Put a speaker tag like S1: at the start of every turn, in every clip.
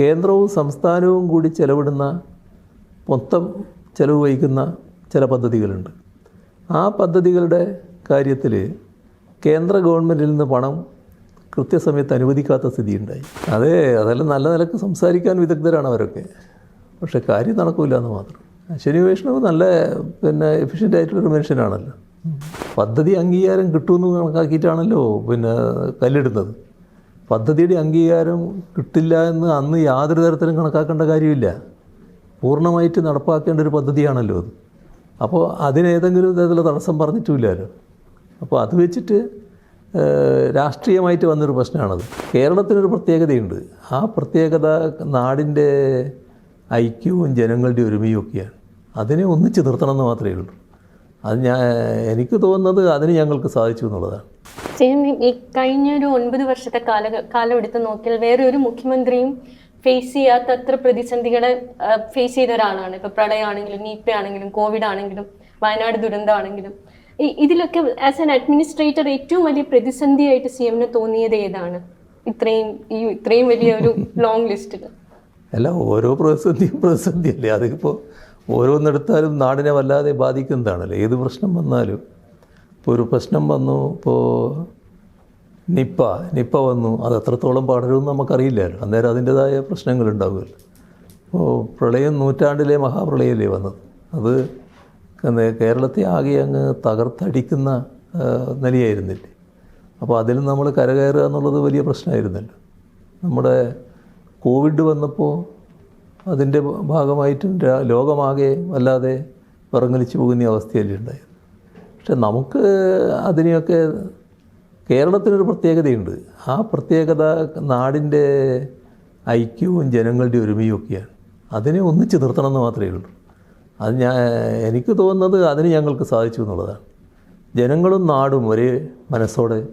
S1: കേന്ദ്രവും സംസ്ഥാനവും കൂടി ചെലവിടുന്ന മൊത്തം ചെലവ് വഹിക്കുന്ന ചില പദ്ധതികളുണ്ട്. ആ പദ്ധതികളുടെ കാര്യത്തിൽ കേന്ദ്ര ഗവൺമെന്റിൽ നിന്ന് പണം കൃത്യസമയത്ത് അനുവദിക്കാത്ത സ്ഥിതിയുണ്ടായി. അതെ അതെല്ലാം നല്ല നിലയ്ക്ക് സംസാരിക്കാൻ വിദഗ്ധരാണ് അവരൊക്കെ. പക്ഷേ കാര്യം നടക്കില്ല എന്ന് മാത്രം. അശ്വനി വൈഷ്ണവ് നല്ല പിന്നെ എഫിഷ്യന്റ് ആയിട്ടുള്ളൊരു മനുഷ്യനാണല്ലോ. പദ്ധതി അംഗീകാരം കിട്ടുമെന്ന് കണക്കാക്കിയിട്ടാണല്ലോ പിന്നെ കല്ലിടുന്നത്. പദ്ധതിയുടെ അംഗീകാരം കിട്ടില്ല എന്ന് അന്ന് യാതൊരു തരത്തിലും കണക്കാക്കേണ്ട കാര്യമില്ല. പൂർണമായിട്ട് നടപ്പാക്കേണ്ട ഒരു പദ്ധതിയാണല്ലോ അത്. അപ്പോൾ അതിനേതെങ്കിലും തരത്തിലുള്ള തടസ്സം പറഞ്ഞിട്ടുമില്ലല്ലോ. അപ്പോൾ അത് വെച്ചിട്ട് രാഷ്ട്രീയമായിട്ട് വന്നൊരു പ്രശ്നമാണത്. കേരളത്തിനൊരു പ്രത്യേകതയുണ്ട്. ആ പ്രത്യേകത നാടിന്റെ ഐക്യവും ജനങ്ങളുടെ ഒരുമയും ഒക്കെയാണ്. അതിനെ ഒന്നിച്ച് നിർത്തണം എന്ന് മാത്രമേ ഉള്ളൂ. അത് ഞാൻ എനിക്ക് തോന്നുന്നത് അതിന് ഞങ്ങൾക്ക് സാധിച്ചു എന്നുള്ളതാണ്.
S2: ഈ കഴിഞ്ഞ ഒരു ഒൻപത് വർഷത്തെ കാല കാലം എടുത്ത് നോക്കിയാൽ വേറെ ഒരു മുഖ്യമന്ത്രിയും ഫേസ് ചെയ്യാത്ത അത്ര പ്രതിസന്ധികളെ ഫേസ് ചെയ്ത ഒരാളാണ്. ഇപ്പൊ പ്രളയമാണെങ്കിലും നീപ്പ ആണെങ്കിലും കോവിഡ് ആണെങ്കിലും വയനാട് ദുരന്തമാണെങ്കിലും. ഇതിലൊക്കെ ആസ് ആൻ അഡ്മിനിസ്ട്രേറ്റർ ഏറ്റവും വലിയ പ്രതിസന്ധിയായിട്ട് സി എമ്മിന് തോന്നിയത് ഏതാണ്? ഇത്രയും ഈ ഇത്രയും വലിയ ഒരു ലോങ് ലിസ്റ്റിൽ
S1: അല്ല ഓരോ പ്രതിസന്ധിയും പ്രതിസന്ധിയല്ലേ? അതിപ്പോൾ ഓരോന്നെടുത്താലും നാടിനെ വല്ലാതെ ബാധിക്കുന്നതാണല്ലോ. ഏത് പ്രശ്നം വന്നാലും. ഇപ്പോൾ ഒരു പ്രശ്നം വന്നു ഇപ്പോൾ നിപ്പ നിപ്പ വന്നു അത് എത്രത്തോളം പടരുമെന്ന് നമുക്കറിയില്ലല്ലോ അന്നേരം അതിന്റെതായ പ്രശ്നങ്ങളുണ്ടാവുമല്ലോ ഇപ്പോൾ പ്രളയം നൂറ്റാണ്ടിലെ മഹാപ്രളയമല്ലേ വന്നത്. അത് കേരളത്തെ ആകെ അങ്ങ് തകർത്തടിക്കുന്ന നിലയായിരുന്നില്ലേ. അപ്പോൾ അതിൽ നമ്മൾ കരകയറുക എന്നുള്ളത് വലിയ പ്രശ്നമായിരുന്നല്ലോ. നമ്മുടെ കോവിഡ് വന്നപ്പോൾ അതിന്റെ ഭാഗമായിട്ടും ലോകമാകെ വല്ലാതെ വിറങ്ങലിച്ചു പോകുന്ന അവസ്ഥയല്ലേ ഉണ്ടായത്? പക്ഷെ നമുക്ക് അതിനെയൊക്കെ കേരളത്തിനൊരു പ്രത്യേകതയുണ്ട്. ആ പ്രത്യേകത നാടിന്റെ ഐക്യവും ജനങ്ങളുടെ ഒരുമയും ഒക്കെയാണ്. അതിനെ ഒന്നിച്ച് നിർത്തണം എന്ന് മാത്രമേ ഉള്ളൂ. അത് ഞാൻ എനിക്ക് തോന്നുന്നത് അതിന് ഞങ്ങൾക്ക് സാധിച്ചു എന്നുള്ളതാണ്. ജനങ്ങളും നാടും ഒരേ മനസ്സോടെ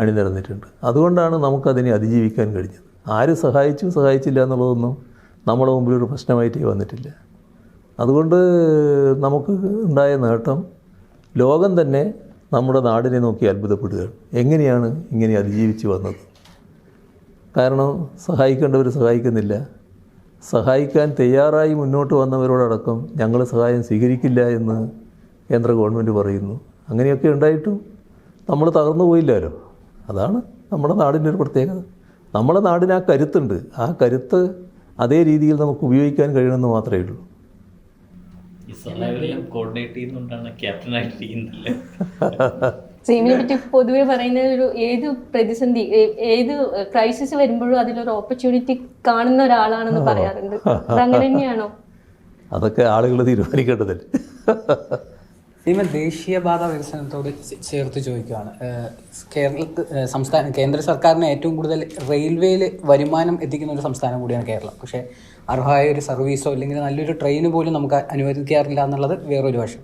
S1: അണിനിരന്നിട്ടുണ്ട്. അതുകൊണ്ടാണ് നമുക്കതിനെ അതിജീവിക്കാൻ കഴിഞ്ഞത്. ആര് സഹായിച്ചു സഹായിച്ചില്ല എന്നുള്ളതൊന്നും നമ്മുടെ മുമ്പിൽ ഒരു പ്രശ്നമായിട്ടേ വന്നിട്ടില്ല. അതുകൊണ്ട് നമുക്ക് ഉണ്ടായ നേട്ടം ലോകം തന്നെ നമ്മുടെ നാടിനെ നോക്കി അത്ഭുതപ്പെടുകയാണ് എങ്ങനെയാണ് ഇങ്ങനെ അതിജീവിച്ച് വന്നത്? കാരണം സഹായിക്കേണ്ടവർ സഹായിക്കുന്നില്ല. സഹായിക്കാൻ തയ്യാറായി മുന്നോട്ട് വന്നവരോടടക്കം ഞങ്ങൾ സഹായം സ്വീകരിക്കില്ല എന്ന് കേന്ദ്ര ഗവൺമെന്റ് പറയുന്നു. അങ്ങനെയൊക്കെ ഉണ്ടായിട്ടും നമ്മൾ തകർന്നു പോയില്ലല്ലോ അതാണ് നമ്മുടെ നാടിന്റെ ഒരു പ്രത്യേകത. നമ്മുടെ നാടിന് ആ കരുത്തുണ്ട്. ആ കരുത്ത് അതേ രീതിയിൽ നമുക്ക് ഉപയോഗിക്കാൻ കഴിയണമെന്ന് മാത്രമേ ഉള്ളൂ.
S2: സെയിമിനെ പറ്റി പൊതുവെ പറയുന്ന ഒരു ഏത് പ്രതിസന്ധി ഏത് ക്രൈസിസ് വരുമ്പോഴും അതിലൊരു ഓപ്പർച്യൂണിറ്റി കാണുന്ന ഒരാളാണെന്ന് പറയാറുണ്ട്. അങ്ങനെ തന്നെയാണോ?
S1: അതൊക്കെ ആളുകൾ തീരുമാനിക്കേണ്ടതല്ലേ.
S3: സീമ ദേശീയപാത വികസനത്തോട് ചേർത്ത് ചോദിക്കുകയാണ് കേരളത്തിൽ സംസ്ഥാന കേന്ദ്ര സർക്കാരിന് ഏറ്റവും കൂടുതൽ റെയിൽവേയിൽ വരുമാനം എത്തിക്കുന്ന ഒരു സംസ്ഥാനം കൂടിയാണ് കേരളം. പക്ഷേ അർഹമായ ഒരു സർവീസോ അല്ലെങ്കിൽ നല്ലൊരു ട്രെയിന് പോലും നമുക്ക് അനുവദിക്കാറില്ല എന്നുള്ളത് വേറൊരു വശം.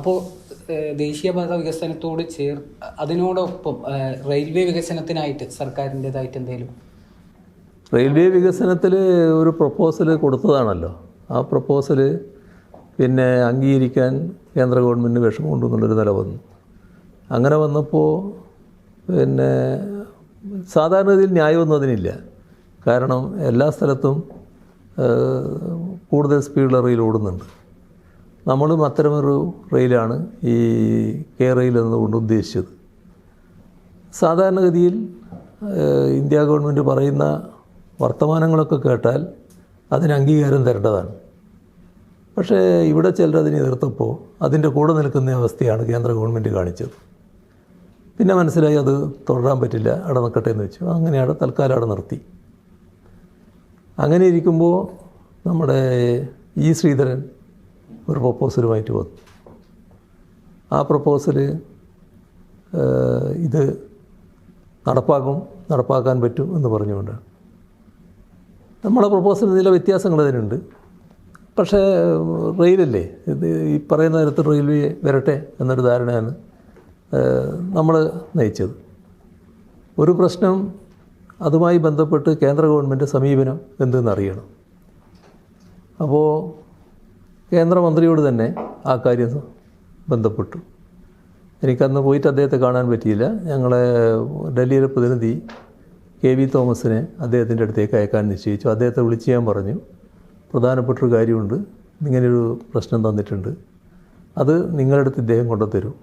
S3: അപ്പോൾ ദേശീയപാത വികസനത്തോട് ചേർ അതിനോടൊപ്പം റെയിൽവേ വികസനത്തിനായിട്ട് സർക്കാരിന്റെതായിട്ട് എന്തെങ്കിലും
S1: റെയിൽവേ വികസനത്തിൽ ഒരു പ്രപ്പോസൽ കൊടുത്തതാണല്ലോ. ആ പ്രപ്പോസൽ പിന്നെ അംഗീകരിക്കാൻ കേന്ദ്ര ഗവൺമെന്റ് വിഷമമുണ്ട് എന്നുള്ളൊരു നില വന്നു. അങ്ങനെ വന്നപ്പോൾ പിന്നെ സാധാരണഗതിയിൽ ന്യായമൊന്നും അതിനില്ല. കാരണം എല്ലാ സ്ഥലത്തും കൂടുതൽ സ്പീഡുള്ള റെയിൽ ഓടുന്നുണ്ട്. നമ്മളും അത്തരമൊരു റെയിലാണ് ഈ കെ റെയിൽ എന്നതുകൊണ്ട് ഉദ്ദേശിച്ചത്. സാധാരണഗതിയിൽ ഇന്ത്യ ഗവൺമെന്റ് പറയുന്ന വർത്തമാനങ്ങളൊക്കെ കേട്ടാൽ അതിന് അംഗീകാരം തരേണ്ടതാണ്. പക്ഷേ ഇവിടെ ചിലർ അതിനെ എതിർത്തപ്പോൾ അതിന്റെ കൂടെ നിൽക്കുന്ന അവസ്ഥയാണ് കേന്ദ്ര ഗവൺമെന്റ് കാണിച്ചത്. പിന്നെ മനസ്സിലായി അത് തുടരാൻ പറ്റില്ല അവിടെ നിൽക്കട്ടെ എന്ന് വെച്ചു. അങ്ങനെ തൽക്കാലം അവിടെ നിർത്തി. അങ്ങനെ ഇരിക്കുമ്പോൾ നമ്മുടെ ഇ ശ്രീധരൻ ഒരു പ്രപ്പോസലുമായിട്ട് വന്നു. ആ പ്രപ്പോസൽ ഇത് നടപ്പാക്കും നടപ്പാക്കാൻ പറ്റും എന്ന് പറഞ്ഞുകൊണ്ടാണ് നമ്മളെ പ്രപ്പോസലിൽ ചില വ്യത്യാസങ്ങൾ അതിനുണ്ട്. പക്ഷേ റെയിലല്ലേ? ഇത് ഈ പറയുന്ന തരത്തിൽ റെയിൽവേ വരട്ടെ എന്നൊരു ധാരണയാണ് നമ്മൾ നയിച്ചത്. ഒരു പ്രശ്നം അതുമായി ബന്ധപ്പെട്ട് കേന്ദ്ര ഗവൺമെന്റ് സമീപനം എന്തെന്നറിയണം. അപ്പോൾ കേന്ദ്രമന്ത്രിയോട് തന്നെ ആ കാര്യം ബന്ധപ്പെട്ടു. എനിക്കന്ന് പോയിട്ട് അദ്ദേഹത്തെ കാണാൻ പറ്റിയില്ല. ഞങ്ങളെ ഡൽഹിയിലെ പ്രതിനിധി കെ വി തോമസിനെ അദ്ദേഹത്തിന്റെ അടുത്തേക്ക് അയക്കാൻ നിശ്ചയിച്ചു. അദ്ദേഹത്തെ വിളിച്ച് ഞാൻ പറഞ്ഞു പ്രധാനപ്പെട്ടൊരു കാര്യമുണ്ട്. ഇങ്ങനെയൊരു പ്രശ്നം തന്നിട്ടുണ്ട്. അത് നിങ്ങളുടെ അടുത്ത് ഇദ്ദേഹം കൊണ്ടുത്തരും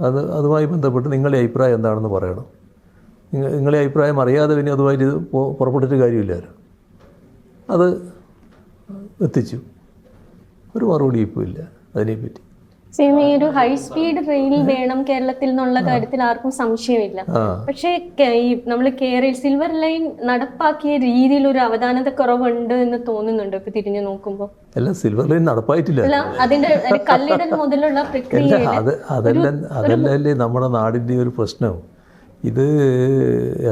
S1: അത് അതുമായി ബന്ധപ്പെട്ട് നിങ്ങളുടെ അഭിപ്രായം എന്താണെന്ന് പറയണം. നിങ്ങളെ അഭിപ്രായം അറിയാതെ പിന്നെ അതുമായിട്ട് പുറപ്പെട്ടിട്ട് കാര്യമില്ലായിരുന്നു അത് എത്തിച്ചു. ഒരു മറുപടി ഇപ്പോൾ ഇല്ല. അതിനെപ്പറ്റി.
S2: സെയിം ഈ ഒരു ഹൈ സ്പീഡ് റെയിൽ വേണം കേരളത്തിൽ എന്നുള്ള കാര്യത്തിൽ ആർക്കും സംശയമില്ല. പക്ഷേ ഈ നമ്മൾ കേരള സിൽവർ ലൈൻ നടപ്പാക്കിയ രീതിയിൽ ഒരു അവധാനത കുറവുണ്ട് എന്ന് തോന്നുന്നുണ്ട് ഇപ്പൊ തിരിഞ്ഞു നോക്കുമ്പോൾ
S1: അല്ല സിൽവർ ലൈൻ നടപ്പായിട്ടില്ല.
S2: അതിന്റെ കല്ലിടൽ മുതലുള്ള പ്രക്രിയ
S1: അത് അതെല്ലാം അതല്ലല്ലേ നമ്മുടെ നാടിന്റെ ഒരു പ്രശ്നം. ഇത്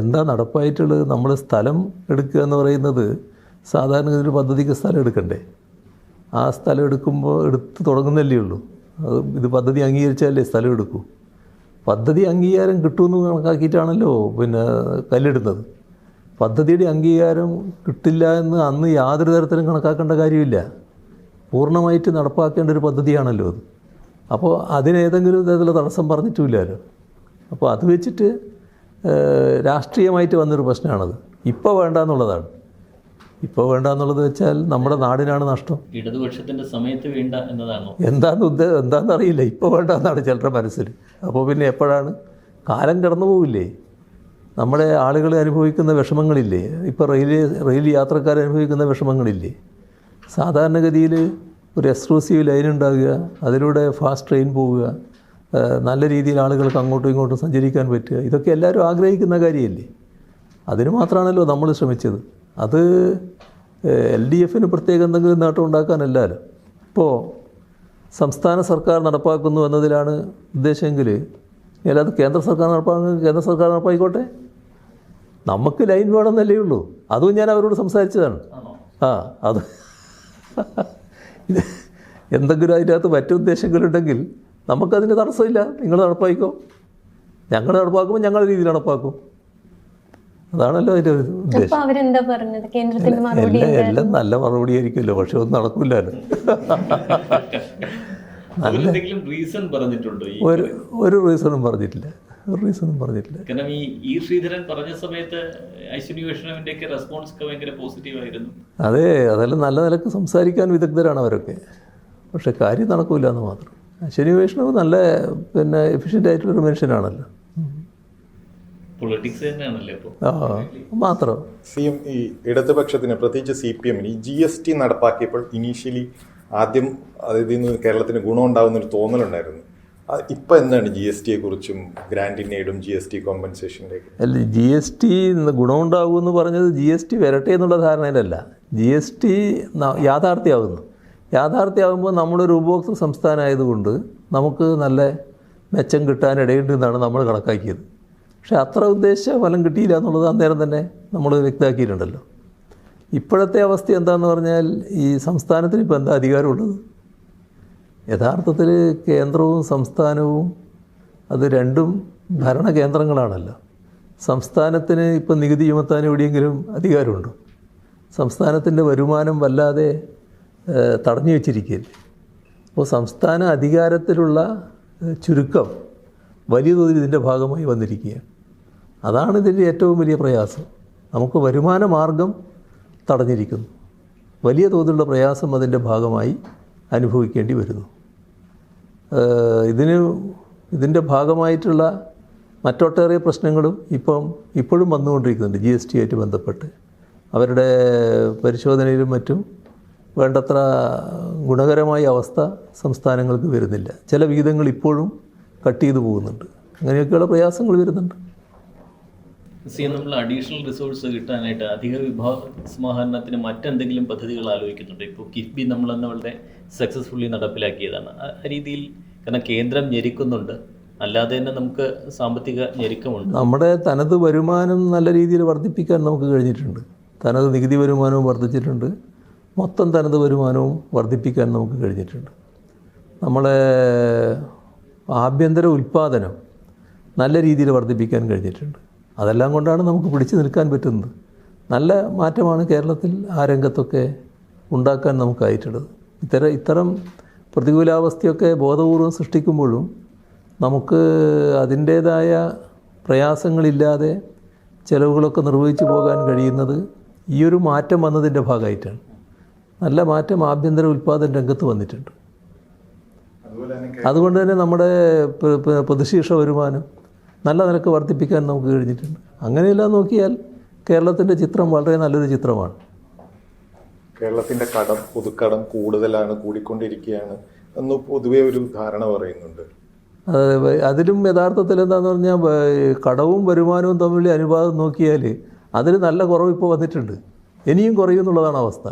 S1: എന്താ നടപ്പായിട്ടുള്ളത്? നമ്മൾ സ്ഥലം എടുക്കുക എന്ന് പറയുന്നത് സാധാരണ ഒരു പദ്ധതിക്ക് സ്ഥലം എടുക്കണ്ടേ? ആ സ്ഥലം എടുക്കുമ്പോൾ എടുത്ത് തുടങ്ങുന്നല്ലേ ഉള്ളൂ. ഇത് പദ്ധതി അംഗീകരിച്ചാലേ സ്ഥലം എടുക്കൂ. പദ്ധതി അംഗീകാരം കിട്ടുമെന്ന് കണക്കാക്കിയിട്ടാണല്ലോ പിന്നെ കല്ലിടുന്നത്. പദ്ധതിയുടെ അംഗീകാരം കിട്ടില്ല എന്ന് അന്ന് യാതൊരു തരത്തിലും കണക്കാക്കേണ്ട കാര്യമില്ല. പൂർണമായിട്ട് നടപ്പാക്കേണ്ട ഒരു പദ്ധതിയാണല്ലോ അത്. അപ്പോൾ അതിനേതെങ്കിലും തരത്തിലുള്ള തടസ്സം പറഞ്ഞിട്ടുമില്ലല്ലോ. അപ്പോൾ അത് വെച്ചിട്ട് രാഷ്ട്രീയമായിട്ട് വന്നൊരു പ്രശ്നമാണത്. ഇപ്പോൾ വേണ്ട എന്നുള്ളതാണ് ഇപ്പോൾ വേണ്ട എന്നുള്ളത് വെച്ചാൽ നമ്മുടെ നാടിനാണ് നഷ്ടം.
S4: ഇടതുപക്ഷത്തിന്റെ സമയത്ത് വേണ്ട എന്നതാണോ?
S1: എന്താണെന്ന് ഉദ്ദേശം എന്താണെന്ന് അറിയില്ല. ഇപ്പോൾ വേണ്ട എന്നാണ് ചിലരുടെ മനസ്സിൽ. അപ്പോൾ പിന്നെ എപ്പോഴാണ്? കാലം കടന്നു പോവില്ലേ? നമ്മുടെ ആളുകൾ അനുഭവിക്കുന്ന വിഷമങ്ങളില്ലേ? ഇപ്പോൾ റെയിൽ റെയിൽ യാത്രക്കാർ അനുഭവിക്കുന്ന വിഷമങ്ങളില്ലേ? സാധാരണഗതിയിൽ ഒരു എക്സ്ക്ലൂസീവ് ലൈൻ ഉണ്ടാകുക അതിലൂടെ ഫാസ്റ്റ് ട്രെയിൻ പോവുക നല്ല രീതിയിൽ ആളുകൾക്ക് അങ്ങോട്ടും ഇങ്ങോട്ടും സഞ്ചരിക്കാൻ പറ്റുക ഇതൊക്കെ എല്ലാവരും ആഗ്രഹിക്കുന്ന കാര്യമല്ലേ? അതിന് മാത്രമാണല്ലോ നമ്മൾ ശ്രമിച്ചത്. അത് എൽ ഡി എഫിന് പ്രത്യേക എന്തെങ്കിലും നേട്ടം ഉണ്ടാക്കാനല്ലല്ലോ ഇപ്പോൾ സംസ്ഥാന സർക്കാർ നടപ്പാക്കുന്നു എന്നതിലാണ് ഉദ്ദേശമെങ്കിൽ അല്ലാതെ കേന്ദ്ര സർക്കാർ നടപ്പാക്കുന്ന കേന്ദ്ര സർക്കാർ നടപ്പായിക്കോട്ടെ? നമുക്ക് ലൈൻ വേണമെന്നല്ലേ ഉള്ളൂ. അതും ഞാൻ അവരോട് സംസാരിച്ചതാണ്. ആ അത് എന്തെങ്കിലും അതിന്റെ അകത്ത് മറ്റു ഉദ്ദേശങ്ങളുണ്ടെങ്കിൽ നമുക്കതിന് തടസ്സമില്ല. നിങ്ങൾ നടപ്പായിക്കോ. ഞങ്ങൾ നടപ്പാക്കുമ്പോൾ ഞങ്ങളുടെ രീതിയിൽ നടപ്പാക്കും. അതാണല്ലോ അതിന്റെ ഒരു ഉദ്ദേശം.
S2: അവരെന്താ പറഞ്ഞത്? കേന്ദ്രത്തിന്റെ മറുപടി
S1: എല്ലാം നല്ല മറുപടി ആയിരിക്കുമല്ലോ പക്ഷെ ഒന്നും നടക്കില്ലല്ലോ
S4: അവരെന്തെങ്കിലും റീസൺ പറഞ്ഞിട്ടുണ്ടോ ഈ
S1: ഒരു ഒരു റീസണും പറഞ്ഞിട്ടില്ല. ഒരു റീസണും പറഞ്ഞിട്ടില്ല.
S4: കാരണം ഈ ഇ ശ്രീധരൻ പറഞ്ഞ സമയത്ത് ഐശ്വര്യ വൈഷ്ണവിന്റെ ഒക്കെ റെസ്പോൺസ് ഒക്കെ ഭയങ്കര പോസിറ്റീവ് ആയിരുന്നു.
S1: അതെ അതെല്ലാം നല്ല നിലയ്ക്ക് സംസാരിക്കാൻ വിദഗ്ധരാണ് അവരൊക്കെ. പക്ഷെ കാര്യം നടക്കൂല എന്ന് മാത്രം. ഐശ്വര്യ വൈഷ്ണവ് നല്ല പിന്നെ എഫിഷ്യന്റ് ആയിട്ടുള്ളൊരു മനുഷ്യനാണല്ലോ.
S4: പൊളിറ്റിക്സ് തന്നെയാണല്ലേ
S1: മാത്രം.
S5: സി എം ഈ ഇടതുപക്ഷത്തിന് പ്രത്യേകിച്ച് സി പി എമ്മിന് ഈ ജി എസ് ടി നടപ്പാക്കിയപ്പോൾ ഇനീഷ്യലി ആദ്യം അതിൽ നിന്ന് കേരളത്തിന് ഗുണമുണ്ടാകുന്ന ഒരു തോന്നലുണ്ടായിരുന്നു. ആ, ഇപ്പൊ എന്താണ് ജി എസ് ടിയെ കുറിച്ചും ഗ്രാൻഡ് എയ്ഡും ജി എസ് ടി കോമ്പൻസേഷന്റെ
S1: അല്ല ജി എസ് ടി ഗുണമുണ്ടാകുമെന്ന് പറഞ്ഞത് ജി എസ് ടി വരട്ടെ എന്നുള്ള ധാരണയിലല്ല. ജി എസ് ടി യാഥാർത്ഥ്യമാകുന്നു യാഥാർത്ഥ്യമാകുമ്പോൾ നമ്മളൊരു ഉപഭോക്തൃ സംസ്ഥാനമായതുകൊണ്ട് നമുക്ക് നല്ല മെച്ചം കിട്ടാൻ ഇടയുണ്ടെന്നാണ് നമ്മൾ കണക്കാക്കിയത്. പക്ഷേ അത്ര ഉദ്ദേശിച്ച ഫലം കിട്ടിയില്ല എന്നുള്ളത് അന്നേരം തന്നെ നമ്മൾ വ്യക്തമാക്കിയിട്ടുണ്ടല്ലോ. ഇപ്പോഴത്തെ അവസ്ഥ എന്താണെന്ന് പറഞ്ഞാൽ ഈ സംസ്ഥാനത്തിന് ഇപ്പോൾ എന്താ അധികാരമുള്ളത്? യഥാർത്ഥത്തിൽ കേന്ദ്രവും സംസ്ഥാനവും അത് രണ്ടും ഭരണകേന്ദ്രങ്ങളാണല്ലോ സംസ്ഥാനത്തിന് ഇപ്പം നികുതി ചുമത്താൻ എവിടെയെങ്കിലും അധികാരമുണ്ടോ? സംസ്ഥാനത്തിന്റെ വരുമാനം വല്ലാതെ തടഞ്ഞു വെച്ചിരിക്കുകയല്ലേ. അപ്പോൾ സംസ്ഥാന അധികാരത്തിലുള്ള ചുരുക്കം വലിയ തോതിൽ ഇതിന്റെ ഭാഗമായി വന്നിരിക്കുകയാണ്. അതാണ് ഇതിന്റെ ഏറ്റവും വലിയ പ്രയാസം. നമുക്ക് വരുമാന മാർഗം തടഞ്ഞിരിക്കുന്നു. വലിയ തോതിലുള്ള പ്രയാസം അതിന്റെ ഭാഗമായി അനുഭവിക്കേണ്ടി വരുന്നു. ഇതിന് ഇതിന്റെ ഭാഗമായിട്ടുള്ള മറ്റൊട്ടേറെ പ്രശ്നങ്ങളും ഇപ്പം ഇപ്പോഴും വന്നുകൊണ്ടിരിക്കുന്നുണ്ട് ജി എസ് ടി ആയിട്ട് ബന്ധപ്പെട്ട്. അവരുടെ പരിശോധനയിലും മറ്റും വേണ്ടത്ര ഗുണകരമായ അവസ്ഥ സംസ്ഥാനങ്ങൾക്ക് വരുന്നില്ല. ചില വിഹിതങ്ങൾ ഇപ്പോഴും കട്ട് ചെയ്തു പോകുന്നുണ്ട്. അങ്ങനെയൊക്കെയുള്ള പ്രയാസങ്ങൾ വരുന്നുണ്ട്.
S4: സി നമ്മൾ അഡീഷണൽ റിസോഴ്സ് കിട്ടാനായിട്ട് അധിക വിഭാഗ സമാഹരണത്തിന് മറ്റെന്തെങ്കിലും പദ്ധതികൾ ആലോചിക്കുന്നുണ്ട്? ഇപ്പോൾ കിഫ്ബി നമ്മൾ അന്ന് വളരെ സക്സസ്ഫുള്ളി നടപ്പിലാക്കിയതാണ്. ആ രീതിയിൽ കാരണം കേന്ദ്രം ഞെരുക്കുന്നുണ്ട്. അല്ലാതെ തന്നെ നമുക്ക് സാമ്പത്തിക ഞെരുക്കമുണ്ട്.
S1: നമ്മുടെ തനത് വരുമാനം നല്ല രീതിയിൽ വർദ്ധിപ്പിക്കാൻ നമുക്ക് കഴിഞ്ഞിട്ടുണ്ട്. തനത് നികുതി വരുമാനവും വർദ്ധിച്ചിട്ടുണ്ട്. മൊത്തം തനത് വരുമാനവും വർദ്ധിപ്പിക്കാൻ നമുക്ക് കഴിഞ്ഞിട്ടുണ്ട്. നമ്മളെ ആഭ്യന്തര ഉൽപ്പാദനം നല്ല രീതിയിൽ വർദ്ധിപ്പിക്കാൻ കഴിഞ്ഞിട്ടുണ്ട്. അതെല്ലാം കൊണ്ടാണ് നമുക്ക് പിടിച്ചു നിൽക്കാൻ പറ്റുന്നത്. നല്ല മാറ്റമാണ് കേരളത്തിൽ ആ രംഗത്തൊക്കെ ഉണ്ടാക്കാൻ നമുക്കായിട്ടുള്ളത്. ഇത്തരം ഇത്തരം പ്രതികൂലാവസ്ഥയൊക്കെ ബോധപൂർവം സൃഷ്ടിക്കുമ്പോഴും നമുക്ക് അതിന്റേതായ പ്രയാസങ്ങളില്ലാതെ ചിലവുകളൊക്കെ നിർവഹിച്ചു പോകാൻ കഴിയുന്നത് ഈ ഒരു മാറ്റം വന്നതിന്റെ ഭാഗമായിട്ടാണ്. നല്ല മാറ്റം ആഭ്യന്തര ഉൽപ്പാദന രംഗത്ത് വന്നിട്ടുണ്ട്. അതുകൊണ്ട് തന്നെ നമ്മുടെ പ്ര- പ്ര- പ്രതിശീർഷ വരുമാനം നല്ല നിരക്ക് വർദ്ധിപ്പിക്കാൻ നമുക്ക് കഴിഞ്ഞിട്ടുണ്ട്. അങ്ങനെയെല്ലാം നോക്കിയാൽ കേരളത്തിന്റെ ചിത്രം വളരെ നല്ലൊരു ചിത്രമാണ്.
S5: കേരളത്തിന്റെ കടം പുതുക്കടം കൂടുതലാണ് കൂടിക്കൊണ്ടിരിക്കുകയാണ് എന്ന് പൊതുവെ ഒരു ധാരണ പറയുന്നുണ്ട്.
S1: അതിലും യഥാർത്ഥത്തിൽ എന്താണെന്ന് പറഞ്ഞാൽ കടവും വരുമാനവും തമ്മിൽ അനുപാതം നോക്കിയാൽ അതിൽ നല്ല കുറവ് ഇപ്പോൾ വന്നിട്ടുണ്ട്. ഇനിയും കുറയുമെന്നുള്ളതാണ് അവസ്ഥ.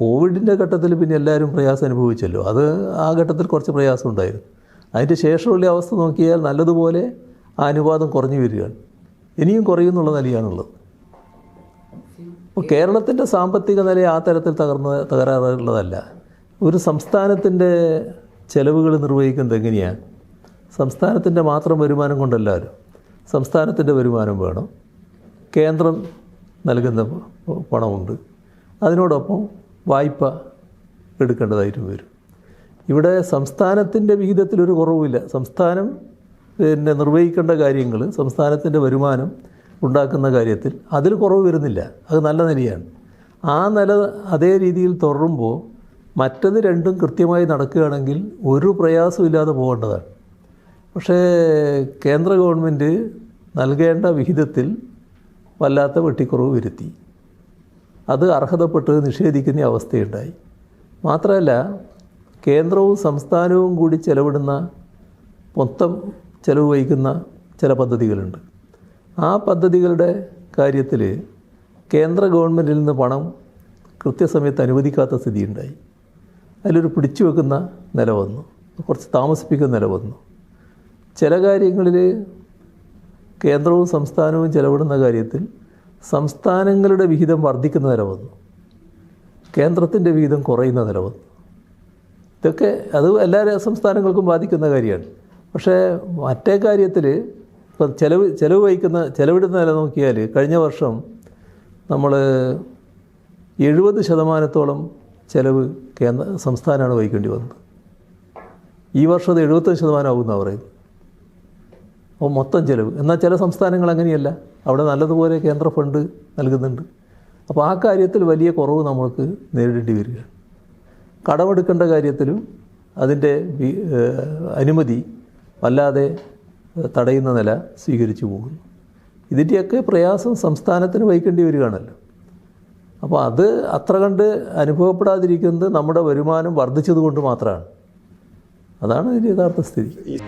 S1: കോവിഡിന്റെ ഘട്ടത്തിൽ പിന്നെ എല്ലാവരും പ്രയാസം അനുഭവിച്ചല്ലോ. അത് ആ ഘട്ടത്തിൽ കുറച്ച് പ്രയാസം ഉണ്ടായിരുന്നു. അതിന്റെ ശേഷമുള്ള അവസ്ഥ നോക്കിയാൽ നല്ലതുപോലെ ആ അനുപാതം കുറഞ്ഞു വരികയാണ്. ഇനിയും കുറയും എന്നുള്ള നിലയാണുള്ളത്. അപ്പോൾ കേരളത്തിന്റെ സാമ്പത്തിക നില ആ തരത്തിൽ തകർന്ന തകരാറുള്ളതല്ല. ഒരു സംസ്ഥാനത്തിന്റെ ചെലവുകൾ നിർവഹിക്കുന്നത് എങ്ങനെയാണ്? സംസ്ഥാനത്തിന്റെ മാത്രം വരുമാനം കൊണ്ടല്ലല്ലോ സംസ്ഥാനത്തിന്റെ വരുമാനം വേണം. കേന്ദ്രം നൽകുന്ന പണമുണ്ട്. അതിനോടൊപ്പം വായ്പ എടുക്കേണ്ടതായിട്ടും വരും. ഇവിടെ സംസ്ഥാനത്തിന്റെ വിഹിതത്തിലൊരു കുറവുമില്ല. സംസ്ഥാനം പിന്നെ നിർവഹിക്കേണ്ട കാര്യങ്ങൾ സംസ്ഥാനത്തിന്റെ വരുമാനം ഉണ്ടാക്കുന്ന കാര്യത്തിൽ അതിൽ കുറവ് വരുന്നില്ല. അത് നല്ല നിലയാണ്. ആ നില അതേ രീതിയിൽ തുടരുമ്പോൾ മറ്റത് രണ്ടും കൃത്യമായി നടക്കുകയാണെങ്കിൽ ഒരു പ്രയാസമില്ലാതെ പോകേണ്ടതാണ്. പക്ഷേ കേന്ദ്ര ഗവൺമെന്റ് നൽകേണ്ട വിഹിതത്തിൽ വല്ലാത്ത വെട്ടിക്കുറവ് വരുത്തി. അത് അർഹതപ്പെട്ട് നിഷേധിക്കുന്ന അവസ്ഥയുണ്ടായി. മാത്രമല്ല കേന്ദ്രവും സംസ്ഥാനവും കൂടി ചെലവിടുന്ന മൊത്തം ചെലവ് വഹിക്കുന്ന ചില പദ്ധതികളുണ്ട്. ആ പദ്ധതികളുടെ കാര്യത്തിൽ കേന്ദ്ര ഗവൺമെന്റിൽ നിന്ന് പണം കൃത്യസമയത്ത് അനുവദിക്കാത്ത സ്ഥിതിയുണ്ടായി. അതിലൊരു പിടിച്ചു വെക്കുന്ന നില വന്നു. കുറച്ച് താമസിപ്പിക്കുന്ന നില വന്നു. ചില കാര്യങ്ങളിൽ കേന്ദ്രവും സംസ്ഥാനവും ചെലവിടുന്ന കാര്യത്തിൽ സംസ്ഥാനങ്ങളുടെ വിഹിതം വർദ്ധിക്കുന്ന നില വന്നു. കേന്ദ്രത്തിന്റെ വിഹിതം കുറയുന്ന നില വന്നു. ഇതൊക്കെ അത് എല്ലാ സംസ്ഥാനങ്ങൾക്കും ബാധിക്കുന്ന കാര്യമാണ്. പക്ഷേ മറ്റേ കാര്യത്തിൽ ഇപ്പം ചിലവ് ചിലവ് വഹിക്കുന്ന ചിലവിടുന്ന നില നോക്കിയാൽ കഴിഞ്ഞ വർഷം നമ്മൾ എഴുപത് ശതമാനത്തോളം ചിലവ് കേന്ദ്ര സംസ്ഥാനമാണ് വഹിക്കേണ്ടി വന്നത്. ഈ വർഷം അത് എഴുപത്തഞ്ച് ശതമാനമാകുമെന്നാണ് പറയുന്നത്. അപ്പോൾ മൊത്തം ചിലവ്. എന്നാൽ ചില സംസ്ഥാനങ്ങൾ അങ്ങനെയല്ല. അവിടെ നല്ലതുപോലെ കേന്ദ്ര ഫണ്ട് നൽകുന്നുണ്ട്. അപ്പോൾ ആ കാര്യത്തിൽ വലിയ കുറവ് നമ്മൾക്ക് നേരിടേണ്ടി വരികയാണ്. കടമെടുക്കേണ്ട കാര്യത്തിലും അതിന്റെ അനുമതി വല്ലാതെ തടയുന്ന നില സ്വീകരിച്ചു പോകുന്നു. ഇതിന്റെയൊക്കെ പ്രയാസം സംസ്ഥാനത്തിന് വഹിക്കേണ്ടി വരികയാണല്ലോ. അപ്പോൾ അത് അത്ര കണ്ട് അനുഭവപ്പെടാതിരിക്കുന്നത് നമ്മുടെ വരുമാനം വർദ്ധിച്ചതുകൊണ്ട് മാത്രമാണ്. അതാണ് ഇതിന്റെ യഥാർത്ഥ സ്ഥിതി.